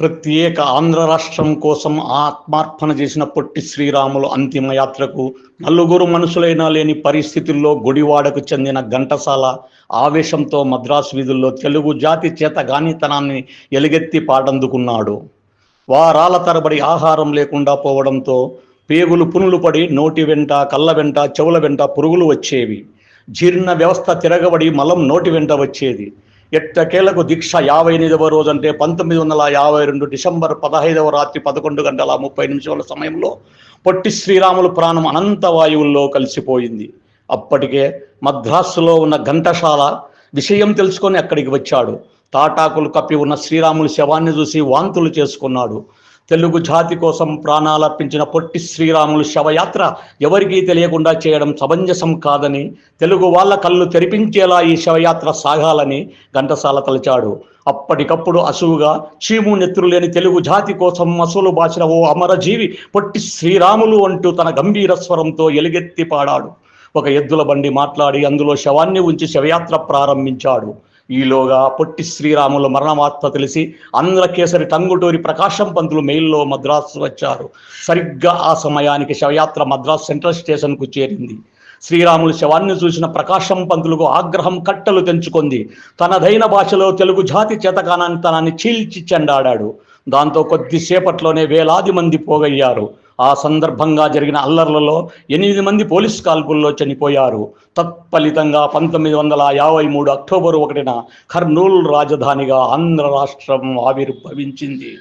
ప్రత్యేక ఆంధ్ర రాష్ట్రం కోసం ఆత్మార్పణ చేసిన పొట్టి శ్రీరాములు అంతిమ యాత్రకు నలుగురు మనుషులైనా లేని పరిస్థితుల్లో గుడివాడకు చెందిన ఘంటసాల ఆవేశంతో మద్రాసు వీధుల్లో తెలుగు జాతి చేత గానితనాన్ని ఎలుగెత్తి పాటందుకున్నాడు వారాల తరబడి ఆహారం లేకుండా పోవడంతో పేగులు పునులు పడి నోటి వెంట కళ్ళ వెంట చెవుల వెంట పురుగులు వచ్చేవి. జీర్ణ వ్యవస్థ తిరగబడి మలం నోటి వెంట వచ్చేది. ఎట్టకేలకు దీక్ష యాభై ఎనిమిదవ రోజు అంటే పంతొమ్మిది వందల యాభై రెండు డిసెంబర్ పదహైదవ రాత్రి పదకొండు గంటల ముప్పై నిమిషాల సమయంలో పొట్టి శ్రీరాములు ప్రాణం అనంత వాయువుల్లో కలిసిపోయింది. అప్పటికే మద్రాసులో ఉన్న ఘంటశాల విషయం తెలుసుకొని అక్కడికి వచ్చాడు. తాటాకులు కప్పి ఉన్న శ్రీరాములు శవాన్ని చూసి వాంతులు చేసుకున్నాడు. తెలుగు జాతి కోసం ప్రాణాలర్పించిన పొట్టి శ్రీరాములు శవయాత్ర ఎవరికీ తెలియకుండా చేయడం సమంజసం కాదని తెలుగు వాళ్ళ కళ్ళు తెరిపించేలా ఈ శవయాత్ర సాగాలని ఘంటసాల తలచాడు. అప్పటికప్పుడు అసువుగా చీము నెత్తురు లేని తెలుగు జాతి కోసం అసులు బాసిన ఓ అమరజీవి పొట్టి శ్రీరాములు అంటూ తన గంభీర స్వరంతో ఎలుగెత్తి పాడాడు. ఒక ఎద్దుల బండి మాట్లాడి అందులో శవాన్ని ఉంచి శవయాత్ర ప్రారంభించాడు. ఈలోగా పొట్టి శ్రీరాముల మరణవార్త తెలిసి ఆంధ్రకేసరి టంగుటూరి ప్రకాశం పంతులు మెయిల్లో మద్రాసు వచ్చారు. సరిగ్గా ఆ సమయానికి శవయాత్ర మద్రాసు సెంట్రల్ స్టేషన్కు చేరింది. శ్రీరాములు శవాన్ని చూసిన ప్రకాశం పంతులకు ఆగ్రహం కట్టలు తెంచుకుంది. తనదైన భాషలో తెలుగు జాతి చేతకానంతనాన్ని చీల్చి చెండాడాడు. దాంతో కొద్దిసేపట్లోనే వేలాది మంది పోగయ్యారు. ఆ సందర్భంగా జరిగిన అల్లర్లలో ఎనిమిది మంది పోలీస్ కాల్పుల్లో చనిపోయారు. తత్ఫలితంగా పంతొమ్మిది వందల యాభై మూడు అక్టోబరు ఒకటిన కర్నూలు రాజధానిగా ఆంధ్ర రాష్ట్రం ఆవిర్భవించింది.